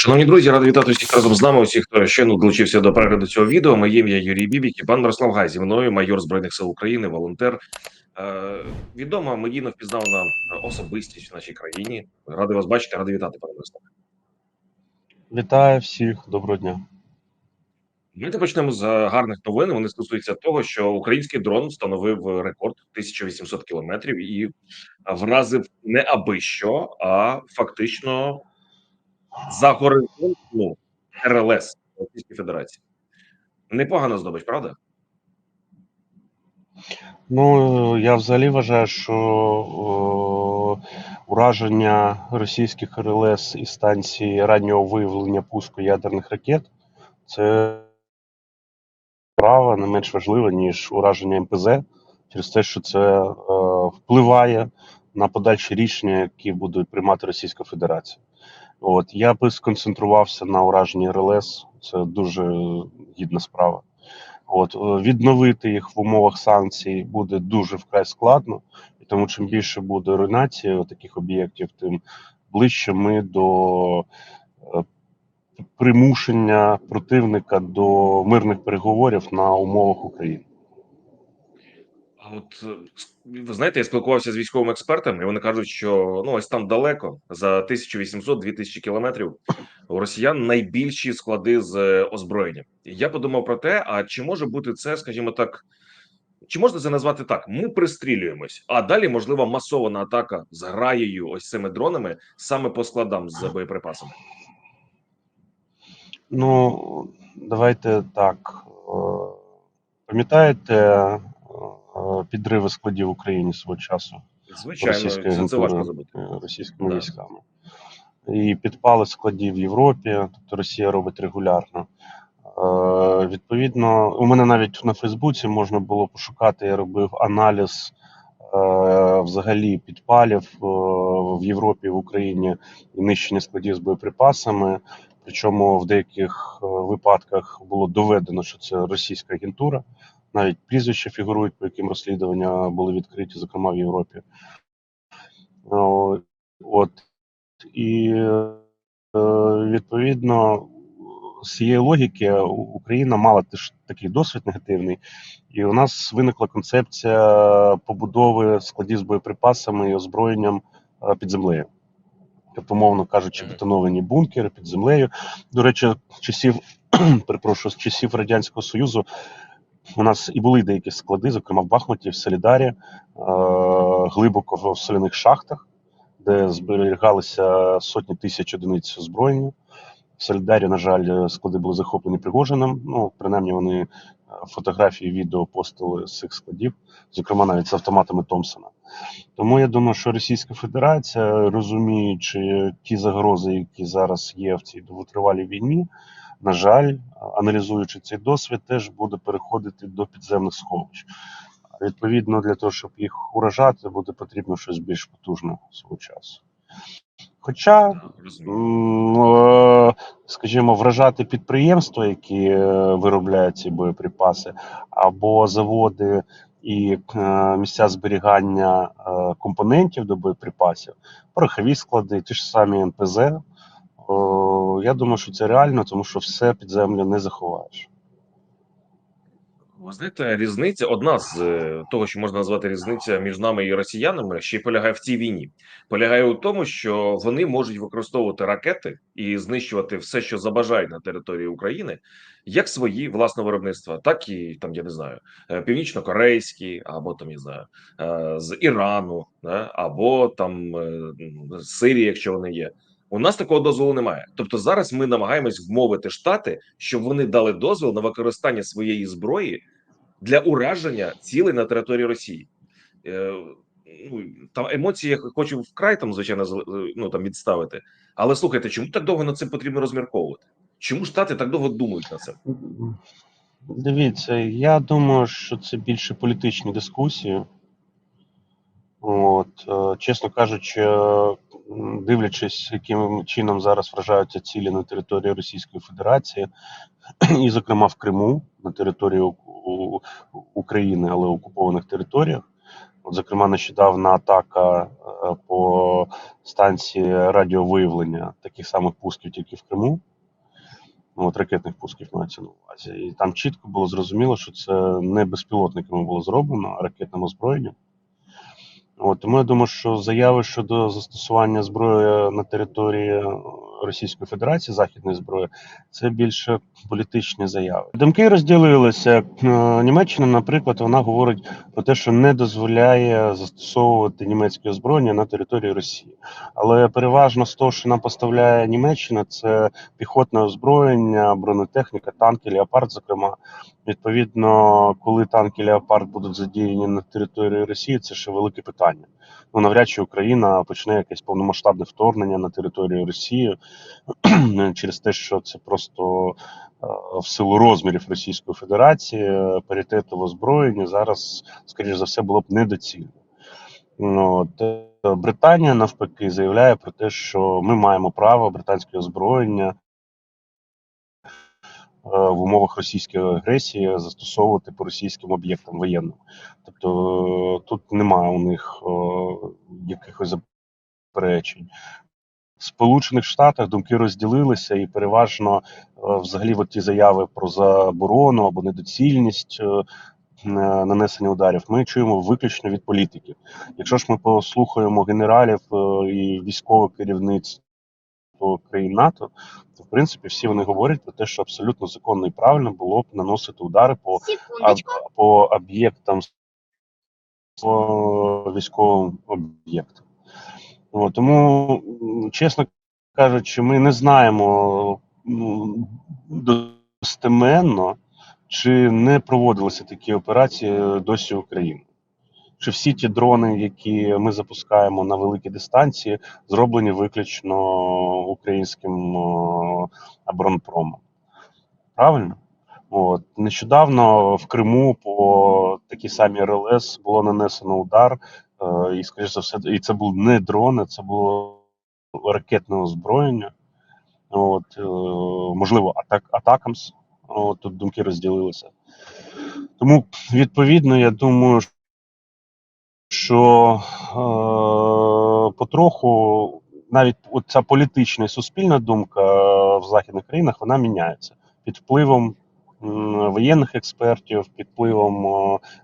Шановні друзі, радий вітати всіх разом з нами. Усіх, хто ще не долучився до перегляду цього відео. Моє ім'я Юрій Бібік і пан Мирослав Гай зі мною, майор збройних сил України, волонтер. Е, відома медійно впізнавана особистість в нашій країні. Радий вас бачити, радий вітати, пане Мирослав. Вітаю всіх, доброго дня. Ми почнемо з гарних новин. Вони стосуються того, що український дрон встановив рекорд 1800 кілометрів і вразив не аби що, а фактично за горизонт ну, РЛС Російської Федерації. Непогана здобич, правда? Ну я взагалі вважаю, що о, ураження російських РЛС і станції раннього виявлення пуску ядерних ракет це справа не менш важлива, ніж ураження МПЗ, через те, що це е, впливає на подальші рішення, які буде приймати Російська Федерація. От я би сконцентрувався на ураженні РЛС. Це дуже гідна справа. От е, відновити їх в умовах санкцій буде дуже вкрай складно, і тому чим більше буде руйнації таких об'єктів, тим ближче ми до е, примушення противника до мирних переговорів на умовах України. От е, ви знаєте, я спілкувався з військовими експертами, і вони кажуть, що ну ось там далеко за 1800-2000 кілометрів у росіян найбільші склади з е, озброєнням. Я подумав про те, а чи може бути це, скажімо так, чи можна це назвати так? Ми пристрілюємось, а далі можлива масована атака з граєю ось цими дронами саме по складам з боєприпасами. Ну, давайте так. е, Пам'ятаєте підриви складів в Україні свого часу Звичайно, це, важко забути. е, російськими Да. військами? І підпали складів в Європі, тобто Росія робить регулярно. Е, Відповідно, у мене навіть на Фейсбуці можна було пошукати, я робив аналіз е, взагалі підпалів е, в Європі, в Україні і нищення складів з боєприпасами. Причому в деяких е, випадках було доведено, що це російська агентура. Навіть прізвища фігурують, по яким розслідування були відкриті, зокрема в Європі. От і е, відповідно з цієї логіки Україна мала теж такий досвід негативний, і у нас виникла концепція побудови складів з боєприпасами і озброєнням е, під землею. Тобто, мовно кажучи, бетоновані бункери під землею. До речі, часів перепрошую, з часів Радянського Союзу у нас і були деякі склади, зокрема в Бахмуті, в Солідарі, е, глибоко в соляних шахтах, де зберігалися сотні тисяч одиниць озброєння. В Солідарі, на жаль, склади були захоплені Пригожиним. Ну, принаймні, вони е, фотографії, відео постили з цих складів, зокрема навіть з автоматами Томпсона. Тому я думаю, що Російська Федерація, розуміючи ті загрози, які зараз є в цій довготривалій війні, на жаль, аналізуючи цей досвід, теж буде переходити до підземних сховищ. Відповідно, для того, щоб їх уражати, буде потрібно щось більш потужне свого часу. Хоча е, скажімо, вражати підприємства, які е, виробляють ці боєприпаси, або заводи і е, місця зберігання компонентів до боєприпасів, порохові склади, ті ж самі НПЗ. О, Я думаю, що це реально, тому що все під землю не заховаєш. Ви знаєте, різниця одна з е, того, що можна назвати різниця між нами і росіянами, ще й полягає в цій війні. Полягає у тому, що вони можуть використовувати ракети і знищувати все, що забажають на території України, як свої власне виробництва, так і там, я не знаю, е, північно-корейські, або там я знаю, е, з Ірану, або там з Сирії, якщо вони є. У нас такого дозволу немає. Тобто зараз ми намагаємось вмовити штати, щоб вони дали дозвіл на використання своєї зброї для ураження цілей на території Росії. Е, ну, там емоції я хочу вкрай там, звичайно, ну, там відставити. Але слухайте, чому так довго над цим потрібно розмірковувати? Чому штати так довго думають над цим? Дивіться, я думаю, що це більше політичні дискусії. От, е, чесно кажучи, е, дивлячись, яким чином зараз вражаються цілі на території Російської Федерації, і, зокрема, в Криму, на території України, але окупованих територіях, От, зокрема, нещодавна атака е, по станції радіовиявлення таких самих пусків, тільки в Криму. Ну, От ракетних пусків мається на увазі. І там чітко було зрозуміло, що це не безпілотниками було зроблено, а ракетним озброєнням. От, тому я думаю, що заяви щодо застосування зброї на території е, Російської Федерації, західної зброї, це більше політичні заяви. Думки розділилися. Е, Німеччина, наприклад, вона говорить про те, що не дозволяє застосовувати німецьке озброєння на території Росії. Але переважно з того, що нам поставляє Німеччина, це піхотне озброєння, бронетехніка, танки, леопард, зокрема. Відповідно, коли танки Леопард будуть задіяні на території Росії, це ще велике питання. Ну навряд чи Україна почне якесь повномасштабне вторгнення на територію Росії через те, що це просто е, в силу розмірів Російської Федерації е, паритету в озброєнні зараз, скоріш за все, було б недоцільно. Ну, от, е, Британія навпаки заявляє про те, що ми маємо право британське озброєння в умовах російської агресії застосовувати по російським об'єктам воєнним. Тобто е, тут немає у них е, якихось заперечень. В Сполучених Штатах думки розділилися, і переважно е, взагалі от ті заяви про заборону або недоцільність е, е, нанесення ударів ми чуємо виключно від політиків. Якщо ж ми послухаємо генералів е, і військове керівництво країн НАТО, то в принципі всі вони говорять про те, що абсолютно законно і правильно було б наносити удари по Секундочку. по об'єктам по військовим об'єктам. Тому, чесно кажучи, ми не знаємо достеменно, чи не проводилися такі операції досі в Україні. Чи всі ті дрони, які ми запускаємо на великі дистанції, зроблені виключно українським оборонпромом? Правильно? От нещодавно в Криму по такій самій РЛС було нанесено удар, е, і скоріш за все, і це був не дрони, це було ракетне озброєння. От, е, можливо, атак атакамс. От тут думки розділилися. Тому, відповідно, я думаю, що е, потроху навіть ця політична і суспільна думка в західних країнах вона міняється під впливом воєнних експертів, під впливом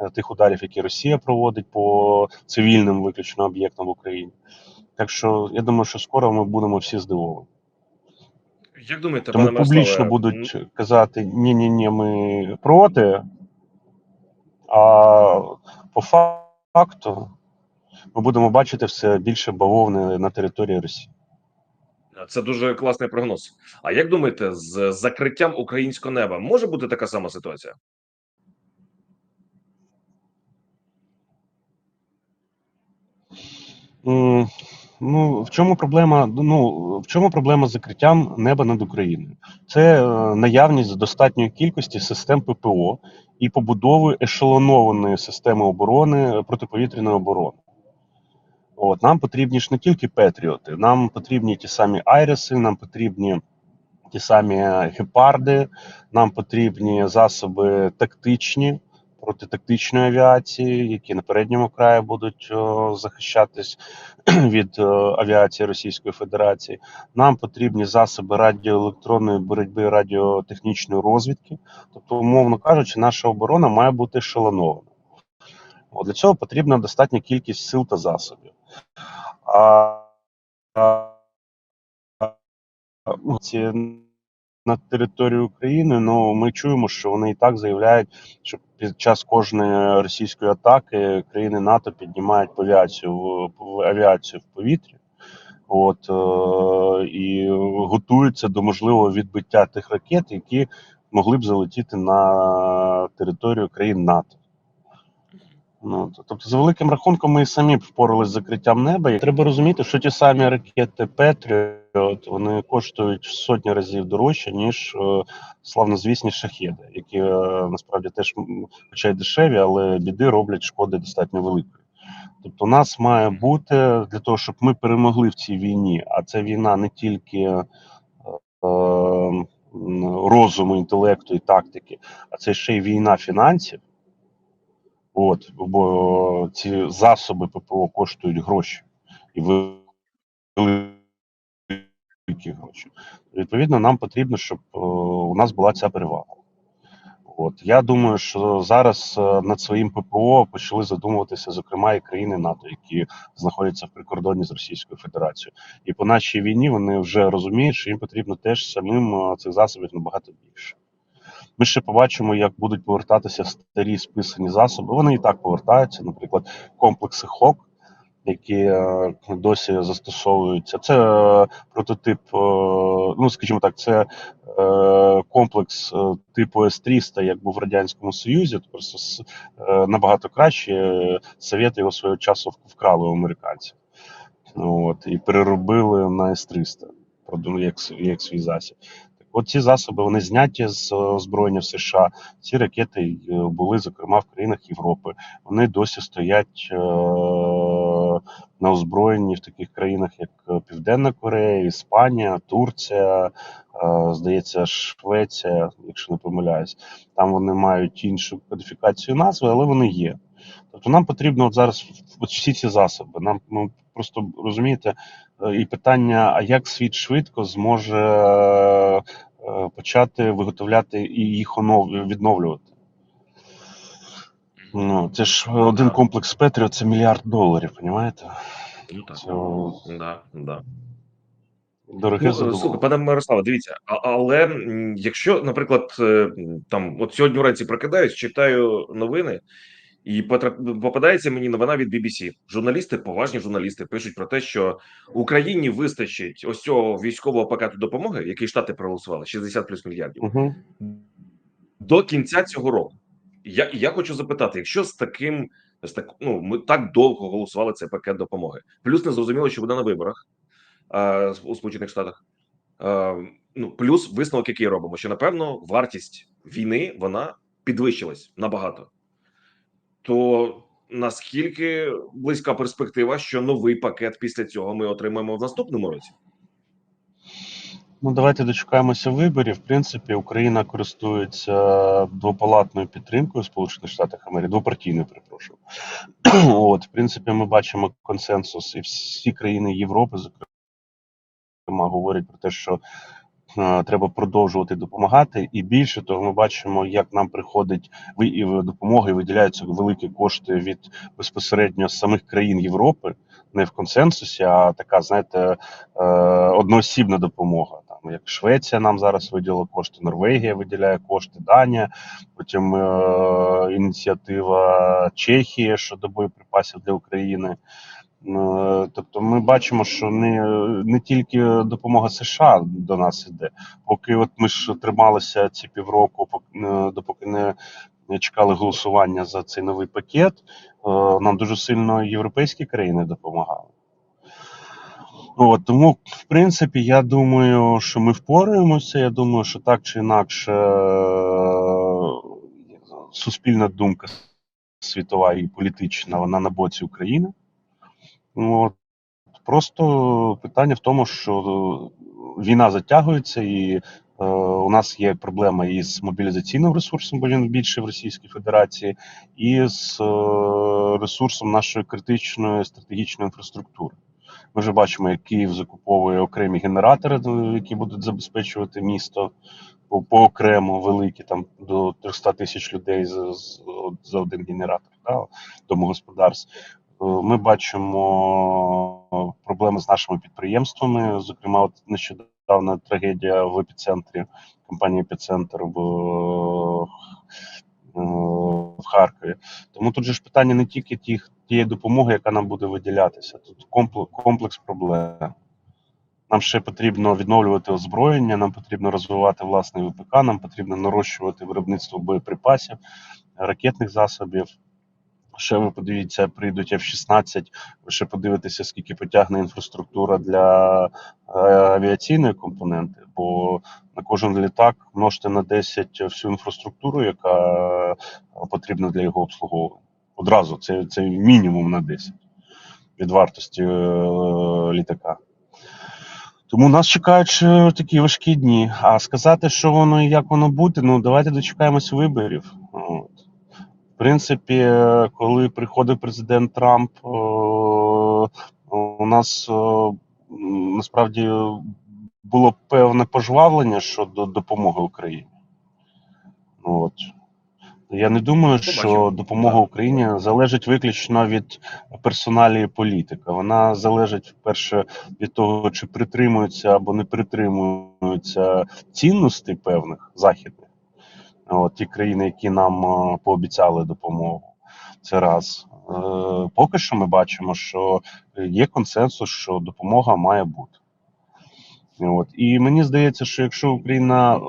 е, тих ударів, які Росія проводить по цивільним виключно об'єктам в Україні. Так що я думаю, що скоро ми будемо всі здивовані. Як думаєте, Тому пане публічно Мирославе, будуть казати ні, ні, ні, ми проти. А по факту ми будемо бачити все більше бавовни на території Росії. Це дуже класний прогноз. А як думаєте, з закриттям українського неба може бути така сама ситуація? Ну, в чому проблема? Ну, в чому проблема з закриттям неба над Україною? Це е, наявність достатньої кількості систем ППО і побудови ешелонованої системи оборони е, протиповітряної оборони. От нам потрібні ж не тільки Петріоти, нам потрібні ті самі Айреси, нам потрібні ті самі гепарди, нам потрібні засоби тактичні протитактичної авіації, які на передньому краї будуть захищатись від авіації Російської Федерації. Нам потрібні засоби радіоелектронної боротьби, радіотехнічної розвідки. Тобто, умовно кажучи, наша оборона має бути ешелонована. От, Для цього потрібна достатня кількість сил та засобів. А, а, ці на територію України, ну ми чуємо, що вони і так заявляють, що під час кожної російської атаки країни НАТО піднімають авіацію в, авіацію в повітрі. От е, і готуються до можливого відбиття тих ракет, які могли б залетіти на територію країн НАТО. Ну, тобто, за великим рахунком, ми самі впоралися з закриттям неба. І треба розуміти, що ті самі ракети Петріот вони коштують в сотні разів дорожче, ніж е, славнозвісні шахеди, які е, насправді теж, хоча й дешеві, але біди роблять шкоди достатньо великої. Тобто, у нас має бути для того, щоб ми перемогли в цій війні, а це війна не тільки е, е, розуму, інтелекту і тактики, а це ще й війна фінансів. От, бо ці засоби ППО коштують гроші і великі гроші. Відповідно, нам потрібно, щоб е, у нас була ця перевага. От я думаю, що зараз е, над своїм ППО почали задумуватися, зокрема, і країни НАТО, які знаходяться в прикордонні з Російською Федерацією. І по нашій війні вони вже розуміють, що їм потрібно теж самим е, цих засобів набагато більше. Ми ще побачимо, як будуть повертатися старі списані засоби. Вони і так повертаються, наприклад, комплекси ХОК, які е, досі застосовуються. Це е, прототип, е, ну скажімо так, це комплекс типу С-300, як був в Радянському Союзі, то просто набагато краще. Совєти його свого часу вкрали у американців. От, і переробили на С-300, як, як свій засіб. Так от ці засоби вони зняті з озброєння в США. Ці ракети були, зокрема, в країнах Європи. Вони досі стоять е, на озброєнні в таких країнах, як е, Південна Корея, Іспанія, Турція, е, здається, Швеція, якщо не помиляюсь. Там вони мають іншу кодифікацію назви, але вони є. Тобто нам потрібно от зараз от всі ці засоби. Нам ну, просто розумієте, е, і питання: а як світ швидко зможе почати виготовляти і їх відновлювати? Ну, це ж один комплекс Петріо це мільярд доларів, розумієте? Ну так. Це Да, да. дороге Ну, слухай, пане Мирославе, дивіться, а, але якщо, наприклад, е, там от сьогодні вранці прокидаюсь, читаю новини, і попадається мені новина від BBC. Журналісти, поважні журналісти, пишуть про те, що Україні вистачить ось цього військового пакету допомоги, який штати проголосували, 60 плюс мільярдів, Угу. до кінця цього року. Я, я хочу запитати, якщо з таким з так, ну ми так довго голосували цей пакет допомоги, плюс не зрозуміло, що буде на виборах а, у Сполучених Штатах. А, ну плюс висновок, який робимо, що напевно вартість війни вона підвищилась набагато. То наскільки близька перспектива, що новий пакет після цього ми отримаємо в наступному році? Ну, давайте дочекаємося виборів. В принципі, Україна користується двопалатною підтримкою Сполучених Штатів Америки, двопартійною, перепрошую. От, в принципі, ми бачимо консенсус, і всі країни Європи, зокрема, говорять про те, що е, треба продовжувати допомагати. І більше того, ми бачимо, як нам приходить ви- і виділяються великі кошти від безпосередньо самих країн Європи, не в консенсусі, а така, знаєте, е, одноосібна допомога. Там як Швеція нам зараз виділила кошти, Норвегія виділяє кошти, Данія, потім е, ініціатива Чехії щодо боєприпасів для України. Е, Тобто ми бачимо, що не, не тільки допомога США до нас іде, поки от ми ж трималися ці півроку, е, допоки не чекали голосування за цей новий пакет, е, нам дуже сильно європейські країни допомагали. От, тому, в принципі, я думаю, що ми впораємося. Я думаю, що так чи інакше е, суспільна думка світова і політична, вона на боці України. От. Просто питання в тому, що війна затягується, і е, у нас є проблема із мобілізаційним ресурсом, бо він більше в Російській Федерації, і з е, ресурсом нашої критичної стратегічної інфраструктури. Ми вже бачимо, як Київ закуповує окремі генератори, е, які будуть забезпечувати місто по, по окремо великі, там до 300 тисяч людей за, за один генератор да, домогосподарств. Е, Ми бачимо проблеми з нашими підприємствами. Зокрема, от нещодавна трагедія в епіцентрі компанії Епіцентр в, е, в Харкові. Тому тут же ж питання не тільки тих, тієї допомоги, яка нам буде виділятися. Тут комплекс, комплекс проблем. Нам ще потрібно відновлювати озброєння, нам потрібно розвивати власний ВПК, нам потрібно нарощувати виробництво боєприпасів, ракетних засобів. Ще ви подивіться, прийдуть F-16, ви ще подивитеся, скільки потягне інфраструктура для е, авіаційної компоненти, бо на кожен літак множте на 10 всю інфраструктуру, яка е, потрібна для його обслуговування. Одразу це, це мінімум на 10 від вартості е, літака. Тому нас чекають такі важкі дні. А сказати, що воно і як воно буде, ну давайте дочекаємося виборів. От. Принципі, коли приходив президент Трамп, е, у нас е, насправді було певне пожвавлення щодо допомоги Україні. От. Я не думаю, що допомога Україні залежить виключно від персоналії політика. Вона залежить вперше від того, чи притримуються або не притримуються цінностей певних західних. От, ті країни, які нам е, пообіцяли допомогу. Це раз. Е, поки що ми бачимо, що є консенсус, що допомога має бути. От. І мені здається, що якщо Україна е,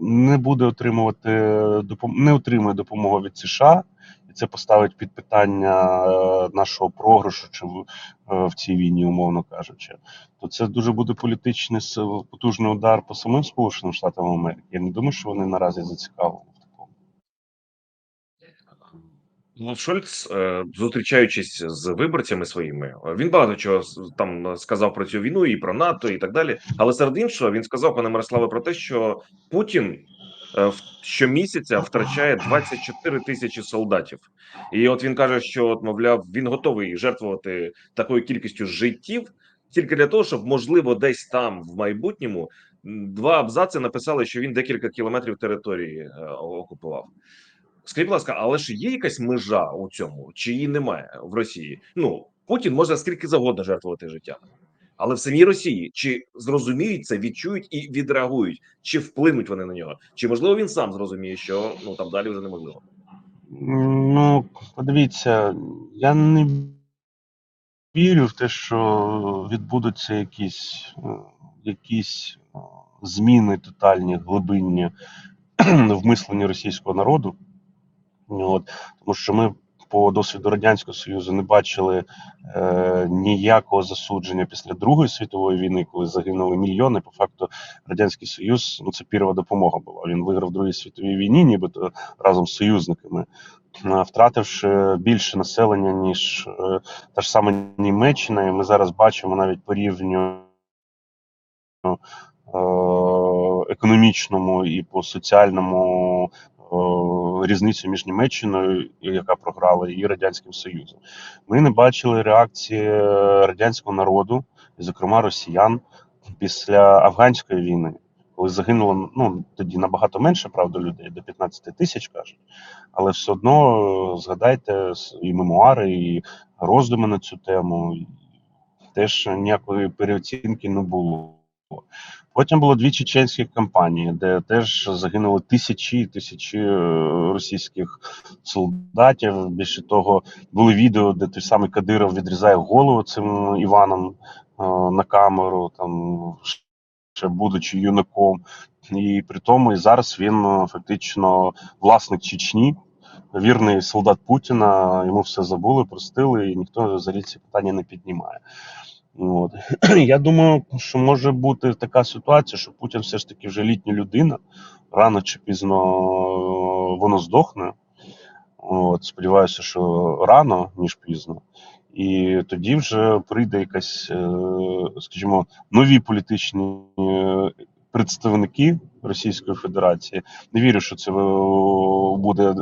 не буде отримувати не отримує допомогу від США, це поставить під питання е, нашого програшу чи в, е, в цій війні, умовно кажучи, то це дуже буде політичний потужний удар по самим Сполученим Штатам Америки. Я не думаю, що вони наразі зацікавлені такому. Шольц, е, зустрічаючись з виборцями своїми, він багато чого там сказав про цю війну і про НАТО, і так далі. Але серед іншого він сказав, пане Мирославе, про те, що Путін щомісяця втрачає 24 тисячі солдатів. І от він каже, що от, мовляв, він готовий жертвувати такою кількістю життів тільки для того, щоб можливо десь там в майбутньому два абзаци написали, що він декілька кілометрів території е, окупував. Скажіть, будь ласка, але ж є якась межа у цьому, чи її немає в Росії? Ну Путін може скільки завгодно жертвувати життя, але в самій Росії чи зрозуміють це, відчують і відреагують, чи вплинуть вони на нього, чи можливо він сам зрозуміє, що ну там далі вже неможливо. Ну, подивіться, я не вірю в те, що відбудуться якісь, е, якісь е, зміни тотальні, глибинні в мисленні російського народу. От, тому що ми по досвіду Радянського Союзу не бачили е, ніякого засудження після Другої світової війни, коли загинули мільйони. По факту Радянський Союз ну це пірова допомога була. Він виграв Другій світовій війні, нібито разом з союзниками, е, втративши більше населення ніж е, та ж сама Німеччина. І ми зараз бачимо навіть по рівню е, економічному і по соціальному різницю між Німеччиною, яка програла, і Радянським Союзом. Ми не бачили реакції радянського народу, зокрема росіян, після афганської війни, коли загинуло ну тоді набагато менше, правда, людей до 15 тисяч кажуть. Але все одно е, згадайте і мемуари, і роздуми на цю тему. Теж ніякої переоцінки не було. Потім було дві чеченські кампанії, де теж загинули тисячі і тисячі е, російських солдатів. Більше того, були відео, де той самий Кадиров відрізає голову цим Іваном е, на камеру, там ще будучи юнаком. І при тому і зараз він е, фактично власник Чечні, вірний солдат Путіна. Йому все забули, простили, і ніхто взагалі ці питання не піднімає. От. Я думаю, що може бути така ситуація, що Путін все ж таки вже літня людина, рано чи пізно е, воно здохне. От, сподіваюся, що рано, ніж пізно. І тоді вже прийде якась, е, скажімо, нові політичні е, представники Російської Федерації. Не вірю, що це буде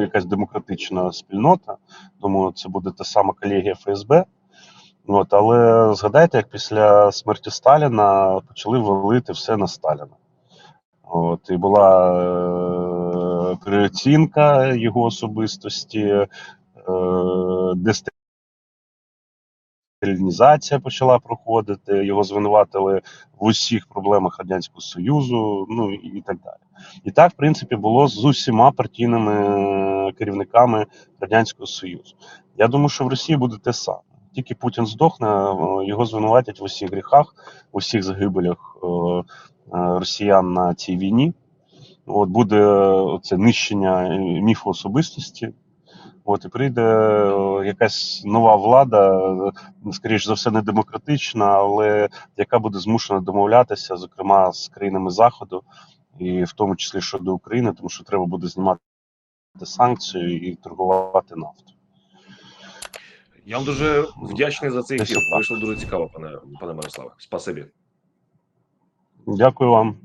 якась демократична спільнота. Думаю, це буде та сама колегія ФСБ. От, але згадайте, як після смерті Сталіна почали валити все на Сталіна. От, і була е, переоцінка його особистості, е, десталінізація почала проходити, його звинуватили в усіх проблемах Радянського Союзу, ну і, так далі. І так, в принципі, було з усіма партійними е, керівниками Радянського Союзу. Я думаю, що в Росії буде те саме. Тільки Путін здохне, е, його звинуватять в усіх гріхах, в усіх загибелях е, е, росіян на цій війні. От буде це нищення е, міфу особистості. От і прийде е, якась нова влада, е, скоріш за все, не демократична, але яка буде змушена домовлятися, зокрема з країнами Заходу, і в тому числі щодо України, тому що треба буде знімати санкції і торгувати нафту. Я вам дуже вдячний за цей ефір. Вийшло дуже цікаво, пане пане Мирославе. Спасибі. Дякую вам.